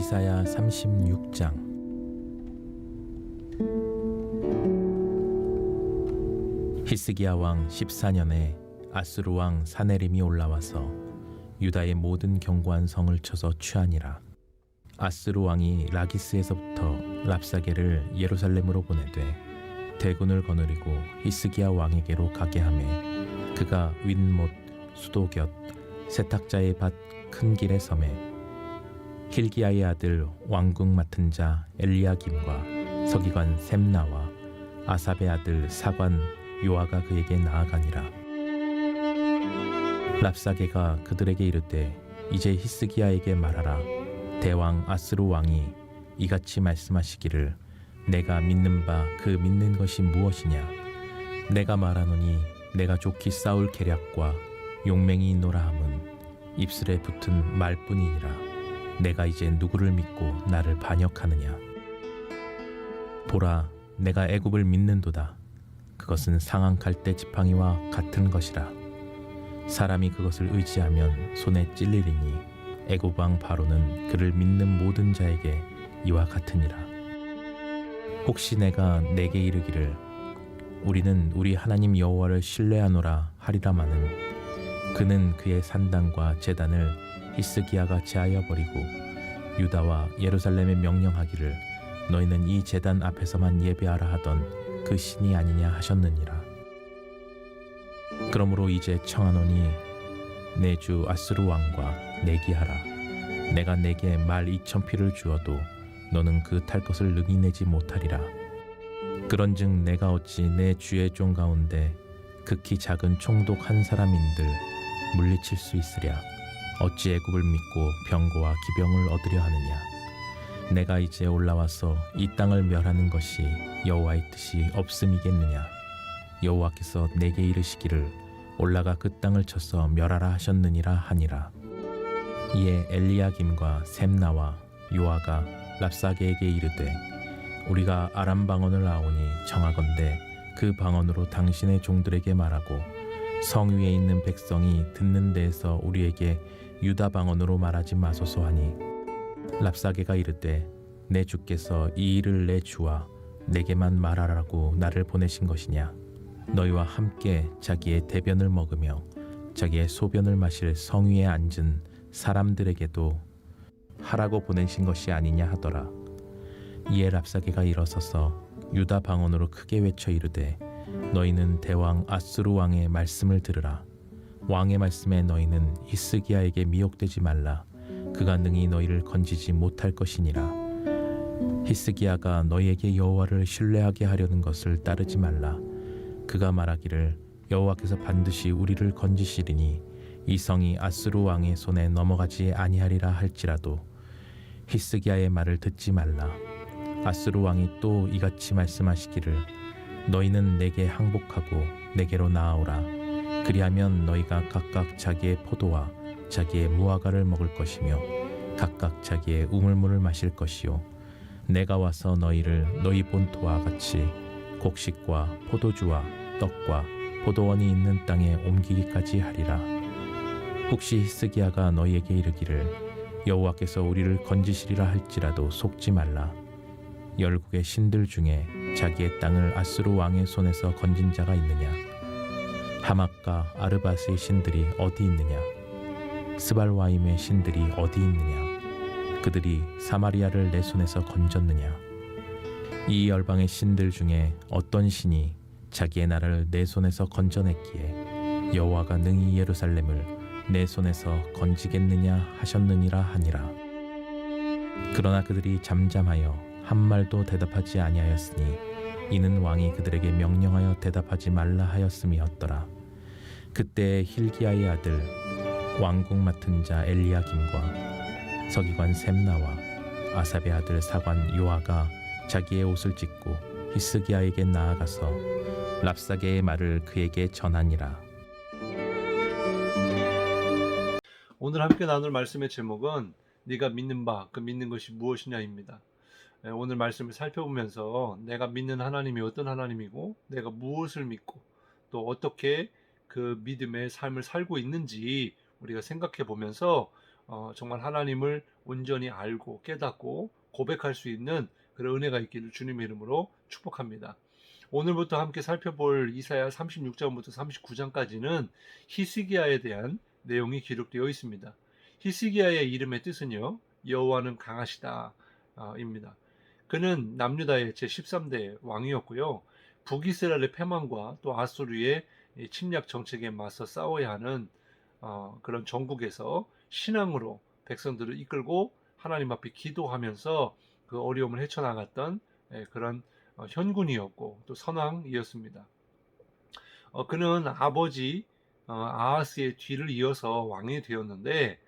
이사야 36장. 히스기야 왕 14년에 아스루 왕 사네림이 올라와서 유다의 모든 견고한 성을 쳐서 취하니라. 아스루 왕이 라기스에서부터 랍사게를 예루살렘으로 보내되 대군을 거느리고 히스기야 왕에게로 가게 하매 그가 윗못 수도 곁 세탁자의 밭 큰 길에 섬에 힐기야의 아들 왕궁 맡은 자 엘리야김과 서기관 셈나와 아삽의 아들 사관 요아가 그에게 나아가니라. 랍사게가 그들에게 이르되 이제 히스기야에게 말하라. 대왕 아스루 왕이 이같이 말씀하시기를 내가 믿는 바 그 믿는 것이 무엇이냐? 내가 말하노니 내가 좋게 싸울 계략과 용맹이 있노라 함은 입술에 붙은 말뿐이니라 내가 이제 누구를 믿고 나를 반역하느냐? 보라 내가 애굽을 믿는도다. 그것은 상한 갈대 지팡이와 같은 것이라. 사람이 그것을 의지하면 손에 찔리리니 애굽 왕 바로는 그를 믿는 모든 자에게 이와 같으니라. 혹시 내가 내게 이르기를 우리는 우리 하나님 여호와를 신뢰하노라 하리라마는 그는 그의 산당과 제단을 히스기야가 제하여 버리고 유다와 예루살렘에 명령하기를 너희는 이 제단 앞에서만 예배하라 하던 그 신이 아니냐 하셨느니라. 그러므로 이제 청하노니 내 주 아스루 왕과 내기하라. 내가 내게 말 이천 피를 주어도 너는 그 탈 것을 능히 내지 못하리라. 그런즉 내가 어찌 내 주의 종 가운데 극히 작은 총독 한 사람인들 물리칠 수 있으랴 어찌 애굽을 믿고 병거와 기병을 얻으려 하느냐? 내가 이제 올라와서 이 땅을 멸하는 것이 여호와의 뜻이 없음이겠느냐? 여호와께서 내게 이르시기를 올라가 그 땅을 쳐서 멸하라 하셨느니라 하니라. 이에 엘리야김과 셈나와 요아가 랍사게에게 이르되 우리가 아람 방언을 아오니 정하건대 그 방언으로 당신의 종들에게 말하고 성 위에 있는 백성이 듣는 데에서 우리에게 유다 방언으로 말하지 마소서 하니 랍사게가 이르되 내 주께서 이 일을 내 주와 내게만 말하라고 나를 보내신 것이냐? 너희와 함께 자기의 대변을 먹으며 자기의 소변을 마실 성 위에 앉은 사람들에게도 하라고 보내신 것이 아니냐 하더라. 이에 랍사게가 일어서서 유다 방언으로 크게 외쳐 이르되 너희는 대왕 아스루 왕의 말씀을 들으라 왕의 말씀에 너희는 히스기야에게 미혹되지 말라. 그가 능히 너희를 건지지 못할 것이니라. 히스기야가 너희에게 여호와를 신뢰하게 하려는 것을 따르지 말라. 그가 말하기를 여호와께서 반드시 우리를 건지시리니 이 성이 아스루 왕의 손에 넘어가지 아니하리라 할지라도 히스기야의 말을 듣지 말라. 아스루 왕이 또 이같이 말씀하시기를 너희는 내게 항복하고 내게로 나아오라 그리하면 너희가 각각 자기의 포도와 자기의 무화과를 먹을 것이며 각각 자기의 우물물을 마실 것이요. 내가 와서 너희를 너희 본토와 같이 곡식과 포도주와 떡과 포도원이 있는 땅에 옮기기까지 하리라. 혹시 히스기야가 너희에게 이르기를 여호와께서 우리를 건지시리라 할지라도 속지 말라. 열국의 신들 중에 자기의 땅을 아스루 왕의 손에서 건진 자가 있느냐 하막과 아르바스의 신들이 어디 있느냐? 스발와임의 신들이 어디 있느냐? 그들이 사마리아를 내 손에서 건졌느냐? 이 열방의 신들 중에 어떤 신이 자기의 나라를 내 손에서 건져냈기에 여호와가 능히 예루살렘을 내 손에서 건지겠느냐 하셨느니라 하니라. 그러나 그들이 잠잠하여 한 말도 대답하지 아니하였으니 이는 왕이 그들에게 명령하여 대답하지 말라 하였음이었더라 그때 힐기야의 아들 왕궁 맡은 자 엘리야김과 서기관 셈나와 아삽의 아들 사관 요아가 자기의 옷을 찢고 히스기야에게 나아가서 랍사게의 말을 그에게 전하니라 오늘 함께 나눌 말씀의 제목은 네가 믿는 바 그 믿는 것이 무엇이냐입니다. 예, 오늘 말씀을 살펴보면서 내가 믿는 하나님이 어떤 하나님이고 내가 무엇을 믿고 또 어떻게 그 믿음의 삶을 살고 있는지 우리가 생각해 보면서 어, 정말 하나님을 온전히 알고 깨닫고 고백할 수 있는 그런 은혜가 있기를 주님의 이름으로 축복합니다. 오늘부터 함께 살펴볼 이사야 36장부터 39장까지는 히스기야에 대한 내용이 기록되어 있습니다. 히스기야의 이름의 뜻은요. 여호와는 강하시다 어, 입니다. 그는 남유다의 제13대 왕이었고요. 북이스라엘의 패망과 또 아수르의 이 침략 정책에 맞서 싸워야 하는 어, 그런 전국에서 신앙으로 백성들을 이끌고 하나님 앞에 기도하면서 그 어려움을 헤쳐나갔던 예, 그런 어, 현군이었고 또 선왕이었습니다. 어, 그는 아버지 어, 아하스의 뒤를 이어서 왕이 되었는데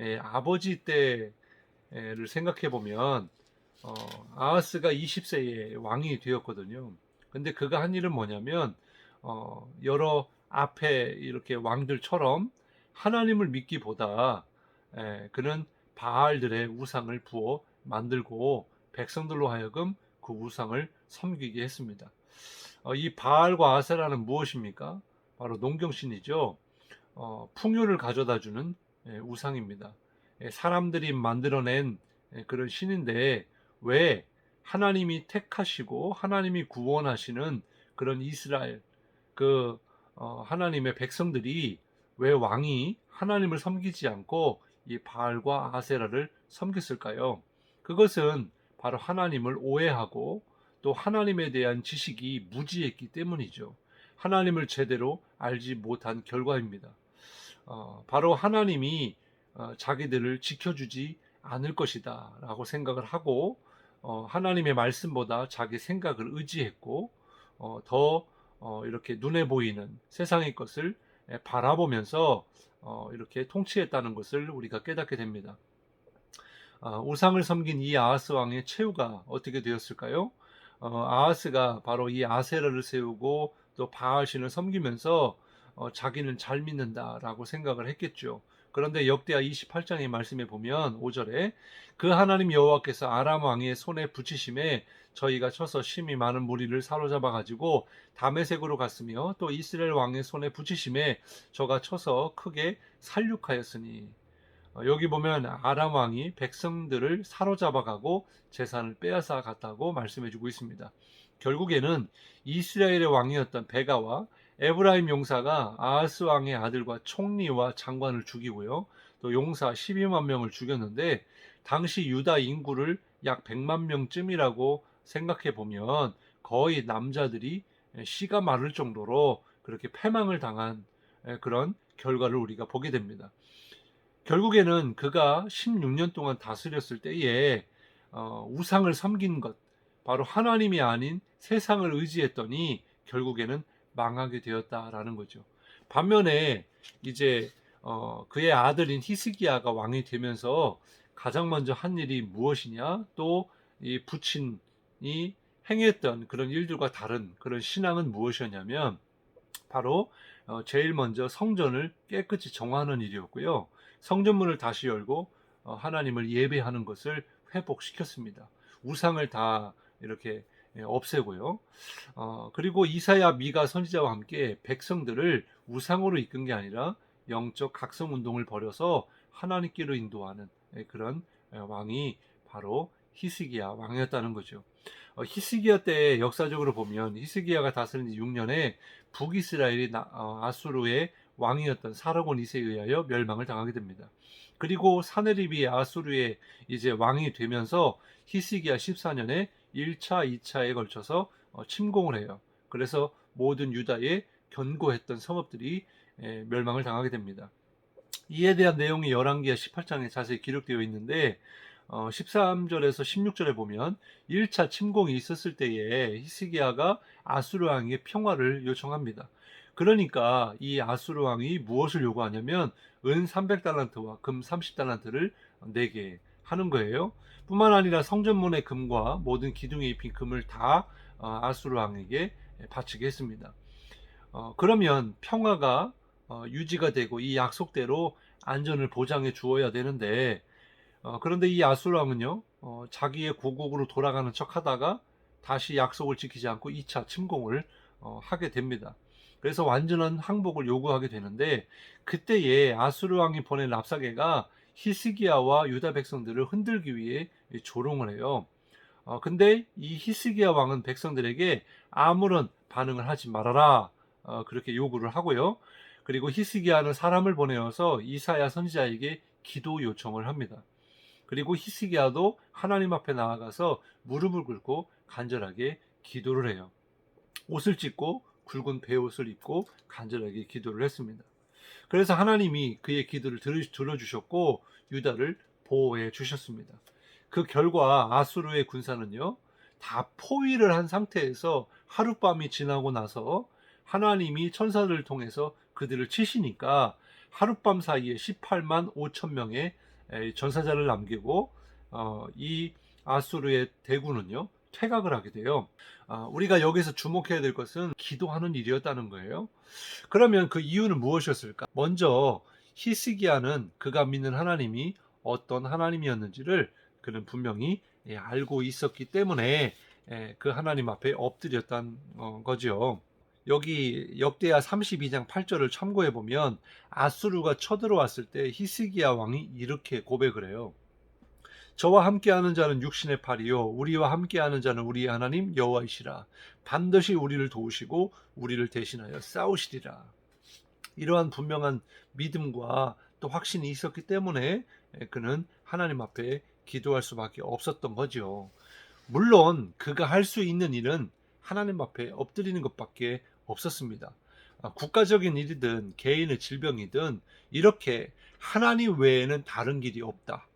예, 아버지 때를 생각해 보면 어, 아하스가 20세에 왕이 되었거든요. 근데 그가 한 일은 뭐냐면 어, 여러 앞에 이렇게 왕들처럼 하나님을 믿기보다 예, 그는 바알들의 우상을 부어 만들고 백성들로 하여금 그 우상을 섬기게 했습니다. 어, 이 바알과 아세라는 무엇입니까? 바로 농경신이죠. 어, 풍요를 가져다주는 예, 우상입니다. 예, 사람들이 만들어낸 예, 그런 신인데 왜 하나님이 택하시고 하나님이 구원하시는 그런 이스라엘 그 어, 하나님의 백성들이 왜 왕이 하나님을 섬기지 않고 이 바알과 아세라를 섬겼을까요? 그것은 바로 하나님을 오해하고 또 하나님에 대한 지식이 무지했기 때문이죠. 하나님을 제대로 알지 못한 결과입니다. 어, 바로 하나님이 어, 자기들을 지켜주지 않을 것이다 라고 생각을 하고 어, 하나님의 말씀보다 자기 생각을 의지했고 어, 더 어, 이렇게 눈에 보이는 세상의 것을 에, 바라보면서 어, 이렇게 통치했다는 것을 우리가 깨닫게 됩니다. 아, 우상을 섬긴 이 아하스 왕의 최후가 어떻게 되었을까요? 어, 아하스가 바로 이 아세라를 세우고 또 바알신을 섬기면서 어, 자기는 잘 믿는다라고 생각을 했겠죠. 그런데 역대하 28장의 말씀에 보면 5절에 그 하나님 여호와께서 아람 왕의 손에 붙이심에 저희가 쳐서 심히 많은 무리를 사로잡아 가지고 다메색으로 갔으며 또 이스라엘 왕의 손에 붙이심에 저가 쳐서 크게 살육하였으니 어, 여기 보면 아람 왕이 백성들을 사로잡아 가고 재산을 빼앗아 갔다고 말씀해 주고 있습니다. 결국에는 이스라엘의 왕이었던 베가와 에브라임 용사가 아하스 왕의 아들과 총리와 장관을 죽이고요. 또 용사 12만 명을 죽였는데 당시 유다 인구를 약 100만 명쯤이라고 생각해 보면 거의 남자들이 씨가 마를 정도로 그렇게 패망을 당한 그런 결과를 우리가 보게 됩니다. 결국에는 그가 16년 동안 다스렸을 때에 어, 우상을 섬긴 것, 바로 하나님이 아닌 세상을 의지했더니 결국에는 망하게 되었다라는 거죠. 반면에 이제 어, 그의 아들인 히스기야가 왕이 되면서 가장 먼저 한 일이 무엇이냐? 또 이 부친이 행했던 그런 일들과 다른 그런 신앙은 무엇이었냐면 바로 어, 제일 먼저 성전을 깨끗이 정화하는 일이었고요. 성전문을 다시 열고 어, 하나님을 예배하는 것을 회복시켰습니다. 우상을 다 이렇게 예, 없애고요. 어, 그리고 이사야 미가 선지자와 함께 백성들을 우상으로 이끈 게 아니라 영적 각성 운동을 벌여서 하나님께로 인도하는 예, 그런 예, 왕이 바로 히스기야 왕이었다는 거죠. 어, 히스기야 때 역사적으로 보면 히스기야가 다스린 6년에 북이스라엘이 나, 어, 아수르의 왕이었던 사르곤 2세에 의하여 멸망을 당하게 됩니다. 그리고 사네립이 아수르의 이제 왕이 되면서 히스기야 14년에 1차, 2차에 걸쳐서 어, 침공을 해요. 그래서 모든 유다에 견고했던 성읍들이 에, 멸망을 당하게 됩니다. 이에 대한 내용이 열왕기하 18장에 자세히 기록되어 있는데 어, 13절에서 16절에 보면 1차 침공이 있었을 때에 히스기야가 아수르 왕에게 평화를 요청합니다. 그러니까 이 아수르 왕이 무엇을 요구하냐면 은 300달란트와 금 30달란트를 내게 하는 거예요. 뿐만 아니라 성전문의 금과 모든 기둥에 입힌 금을 다 어, 아수르 왕에게 바치게 했습니다. 어, 그러면 평화가 어, 유지가 되고 이 약속대로 안전을 보장해 주어야 되는데 어, 그런데 이 아수르 왕은요 어, 자기의 고국으로 돌아가는 척하다가 다시 약속을 지키지 않고 2차 침공을 어, 하게 됩니다. 그래서 완전한 항복을 요구하게 되는데 그때에 아수르 왕이 보낸 랍사게가 히스기야와 유다 백성들을 흔들기 위해 조롱을 해요. 어, 근데 이 히스기야 왕은 백성들에게 아무런 반응을 하지 말아라. 어, 그렇게 요구를 하고요. 그리고 히스기야는 사람을 보내어서 이사야 선지자에게 기도 요청을 합니다. 그리고 히스기야도 하나님 앞에 나아가서 무릎을 꿇고 간절하게 기도를 해요. 옷을 찢고 굵은 베옷을 입고 간절하게 기도를 했습니다. 그래서 하나님이 그의 기도를 들- 들어주셨고 유다를 보호해 주셨습니다. 그 결과 아수르의 군사는요 다 포위를 한 상태에서 하룻밤이 지나고 나서 하나님이 천사들을 통해서 그들을 치시니까 하룻밤 사이에 18만 5천 명의 에, 전사자를 남기고 어, 이 아수르의 대군은요 퇴각을 하게 돼요. 아, 우리가 여기서 주목해야 될 것은 기도하는 일이었다는 거예요. 그러면 그 이유는 무엇이었을까? 먼저 히스기야는 그가 믿는 하나님이 어떤 하나님이었는지를 그는 분명히 예, 알고 있었기 때문에 예, 그 하나님 앞에 엎드렸던 어, 거죠. 여기 역대하 32장 8절을 참고해 보면 아수르가 쳐들어왔을 때 히스기야 왕이 이렇게 고백을 해요. 저와 함께하는 자는 육신의 팔이요 우리와 함께하는 자는 우리의 하나님 여호와이시라 반드시 우리를 도우시고 우리를 대신하여 싸우시리라. 이러한 분명한 믿음과 또 확신이 있었기 때문에 그는 하나님 앞에 기도할 수밖에 없었던 거죠. 물론 그가 할 수 있는 일은 하나님 앞에 엎드리는 것밖에 없었습니다. 아, 국가적인 일이든 개인의 질병이든 이렇게 하나님 외에는 다른 길이 없다.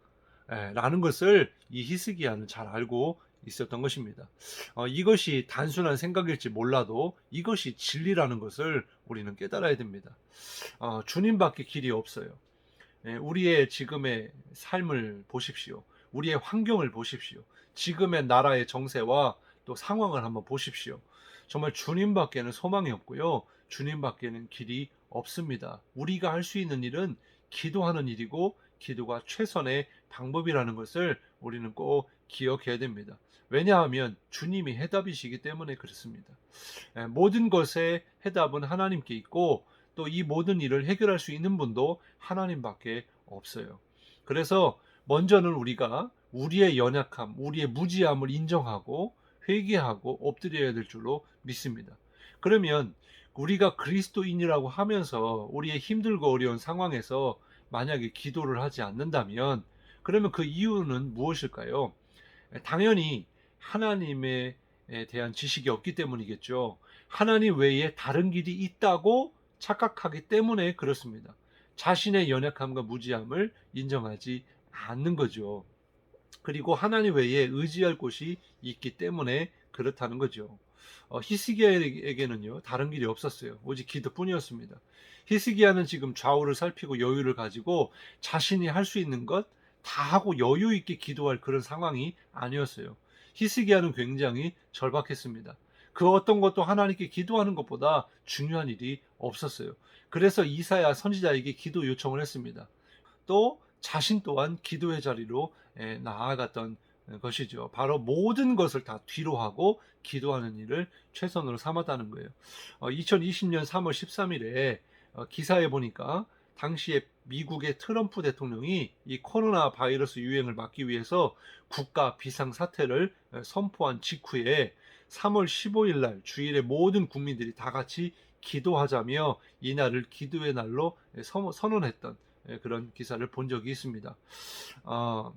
에, 라는 것을 이 히스기야는 잘 알고 있었던 것입니다. 어, 이것이 단순한 생각일지 몰라도 이것이 진리라는 것을 우리는 깨달아야 됩니다. 어, 주님밖에 길이 없어요. 예, 우리의 지금의 삶을 보십시오. 우리의 환경을 보십시오. 지금의 나라의 정세와 또 상황을 한번 보십시오. 정말 주님밖에는 소망이 없고요. 주님밖에는 길이 없습니다. 우리가 할 수 있는 일은 기도하는 일이고 기도가 최선의 방법이라는 것을 우리는 꼭 기억해야 됩니다. 왜냐하면 주님이 해답이시기 때문에 그렇습니다. 예, 모든 것의 해답은 하나님께 있고 또 이 모든 일을 해결할 수 있는 분도 하나님밖에 없어요. 그래서 먼저는 우리가 우리의 연약함, 우리의 무지함을 인정하고 회개하고 엎드려야 될 줄로 믿습니다. 그러면 우리가 그리스도인이라고 하면서 우리의 힘들고 어려운 상황에서 만약에 기도를 하지 않는다면 그러면 그 이유는 무엇일까요? 당연히 하나님에 대한 지식이 없기 때문이겠죠. 하나님 외에 다른 길이 있다고 착각하기 때문에 그렇습니다. 자신의 연약함과 무지함을 인정하지 않는 거죠. 그리고 하나님 외에 의지할 곳이 있기 때문에 그렇다는 거죠. 어, 히스기야에게는요 다른 길이 없었어요. 오직 기도뿐이었습니다. 히스기야는 지금 좌우를 살피고 여유를 가지고 자신이 할 수 있는 것 다 하고 여유 있게 기도할 그런 상황이 아니었어요. 히스기야는 굉장히 절박했습니다. 그 어떤 것도 하나님께 기도하는 것보다 중요한 일이 없었어요. 그래서 이사야 선지자에게 기도 요청을 했습니다. 또 자신 또한 기도의 자리로 에, 나아갔던 것이죠. 바로 모든 것을 다 뒤로 하고 기도하는 일을 최선으로 삼았다는 거예요. 어, 2020년 3월 13일에 어, 기사에 보니까 당시에 미국의 트럼프 대통령이 이 코로나 바이러스 유행을 막기 위해서 국가 비상 사태를 에, 선포한 직후에 3월 15일 날 주일에 모든 국민들이 다 같이 기도하자며 이날을 기도의 날로 선언했던 에, 그런 기사를 본 적이 있습니다. 어,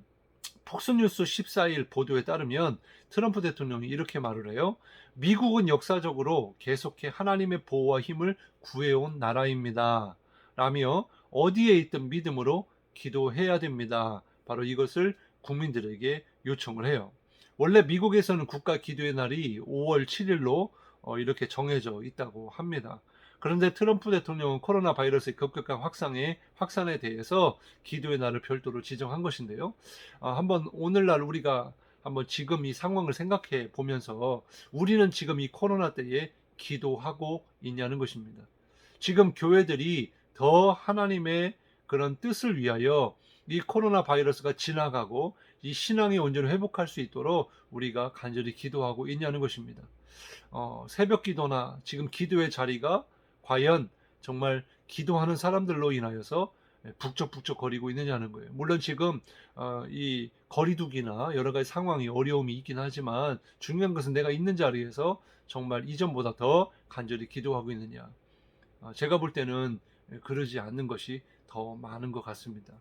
폭스뉴스 14일 보도에 따르면 트럼프 대통령이 이렇게 말을 해요. 미국은 역사적으로 계속해 하나님의 보호와 힘을 구해온 나라입니다. 라며 어디에 있든 믿음으로 기도해야 됩니다. 바로 이것을 국민들에게 요청을 해요. 원래 미국에서는 국가 기도의 날이 5월 7일로 어, 이렇게 정해져 있다고 합니다. 그런데 트럼프 대통령은 코로나 바이러스의 급격한 확산에 확산에 대해서 기도의 날을 별도로 지정한 것인데요. 아, 한번 오늘날 우리가 한번 지금 이 상황을 생각해 보면서 우리는 지금 이 코로나 때에 기도하고 있냐는 것입니다. 지금 교회들이 더 하나님의 그런 뜻을 위하여 이 코로나 바이러스가 지나가고 이 신앙의 온전을 회복할 수 있도록 우리가 간절히 기도하고 있냐는 것입니다. 어, 새벽 기도나 지금 기도의 자리가 과연 정말 기도하는 사람들로 인하여서 북적북적 거리고 있느냐는 거예요. 물론 지금 어, 이 거리두기나 여러 가지 상황이 어려움이 있긴 하지만 중요한 것은 내가 있는 자리에서 정말 이전보다 더 간절히 기도하고 있느냐. 어, 제가 볼 때는 그러지 않는 것이 더 많은 것 같습니다.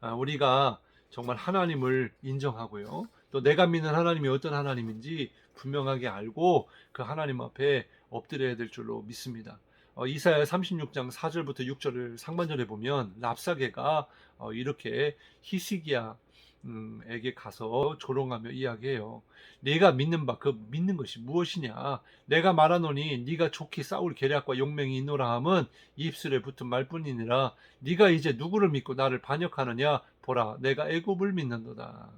아, 우리가 정말 하나님을 인정하고요. 또 내가 믿는 하나님이 어떤 하나님인지 분명하게 알고 그 하나님 앞에 엎드려야 될 줄로 믿습니다. 어, 이사야 36장 4절부터 6절을 상반절에 보면 랍사게가 어, 이렇게 히스기야 음, 에게 가서 조롱하며 이야기해요. 내가 믿는 바 그 믿는 것이 무엇이냐? 내가 말하노니 네가 좋게 싸울 계략과 용맹이 있노라 함은 입술에 붙은 말뿐이니라. 네가 이제 누구를 믿고 나를 반역하느냐? 보라, 내가 애굽을 믿는도다.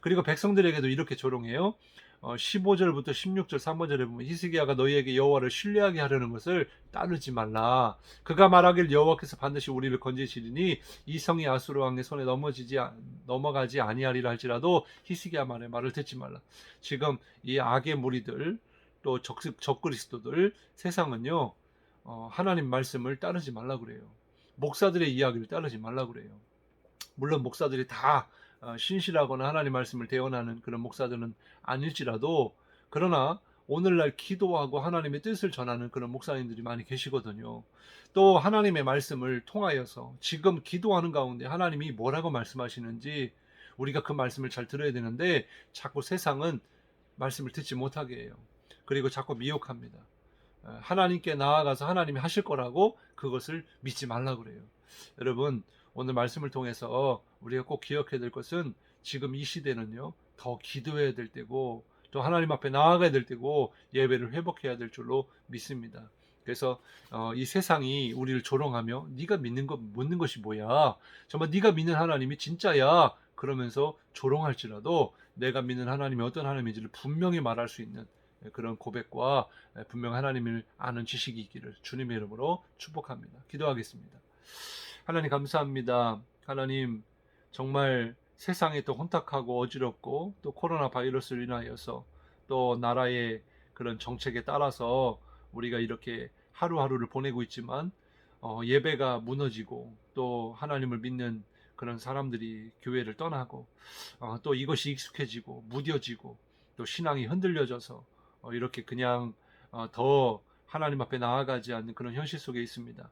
그리고 백성들에게도 이렇게 조롱해요. 어, 15절부터 16절 3번절에 보면 히스기야가 너희에게 여호와를 신뢰하게 하려는 것을 따르지 말라. 그가 말하길 여호와께서 반드시 우리를 건지시리니 이 성이 아수르 왕의 손에 넘어지지 아- 넘어가지 아니하리라 할지라도 히스기야 말에 말을 듣지 말라. 지금 이 악의 무리들 또 적, 적그리스도들 세상은요 어, 하나님 말씀을 따르지 말라 그래요. 목사들의 이야기를 따르지 말라 그래요. 물론 목사들이 다 어, 신실하거나 하나님 말씀을 대언하는 그런 목사들은 아닐지라도 그러나 오늘날 기도하고 하나님의 뜻을 전하는 그런 목사님들이 많이 계시거든요. 또 하나님의 말씀을 통하여서 지금 기도하는 가운데 하나님이 뭐라고 말씀하시는지 우리가 그 말씀을 잘 들어야 되는데 자꾸 세상은 말씀을 듣지 못하게 해요. 그리고 자꾸 미혹합니다. 어, 하나님께 나아가서 하나님이 하실 거라고 그것을 믿지 말라 그래요. 여러분 오늘 말씀을 통해서 우리가 꼭 기억해야 될 것은 지금 이 시대는요 더 기도해야 될 때고 또 하나님 앞에 나아가야 될 때고 예배를 회복해야 될 줄로 믿습니다. 그래서 어, 이 세상이 우리를 조롱하며 네가 믿는 것 믿는 것이 뭐야? 정말 네가 믿는 하나님이 진짜야? 그러면서 조롱할지라도 내가 믿는 하나님이 어떤 하나님인지를 분명히 말할 수 있는 그런 고백과 분명 하나님을 아는 지식이 있기를 주님의 이름으로 축복합니다. 기도하겠습니다. 하나님 감사합니다. 하나님 정말 세상이 또 혼탁하고 어지럽고 또 코로나 바이러스로 인하여서 또 나라의 그런 정책에 따라서 우리가 이렇게 하루하루를 보내고 있지만 어, 예배가 무너지고 또 하나님을 믿는 그런 사람들이 교회를 떠나고 어, 또 이것이 익숙해지고 무뎌지고 또 신앙이 흔들려져서 어, 이렇게 그냥 어, 더 하나님 앞에 나아가지 않는 그런 현실 속에 있습니다.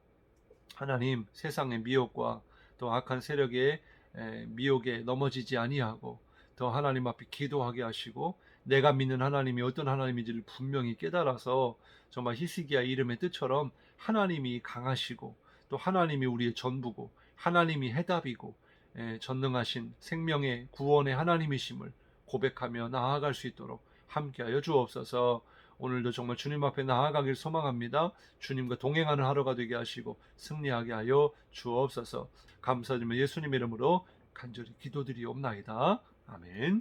하나님 세상의 미혹과 또 악한 세력의 에, 미혹에 넘어지지 아니하고 더 하나님 앞에 기도하게 하시고 내가 믿는 하나님이 어떤 하나님인지를 분명히 깨달아서 정말 히스기야 이름의 뜻처럼 하나님이 강하시고 또 하나님이 우리의 전부고 하나님이 해답이고 에, 전능하신 생명의 구원의 하나님이심을 고백하며 나아갈 수 있도록 함께하여 주옵소서. 오늘도 정말 주님 앞에 나아가길 소망합니다. 주님과 동행하는 하루가 되게 하시고 승리하게 하여 주옵소서. 감사드리며 예수님 이름으로 간절히 기도드리옵나이다. 아멘.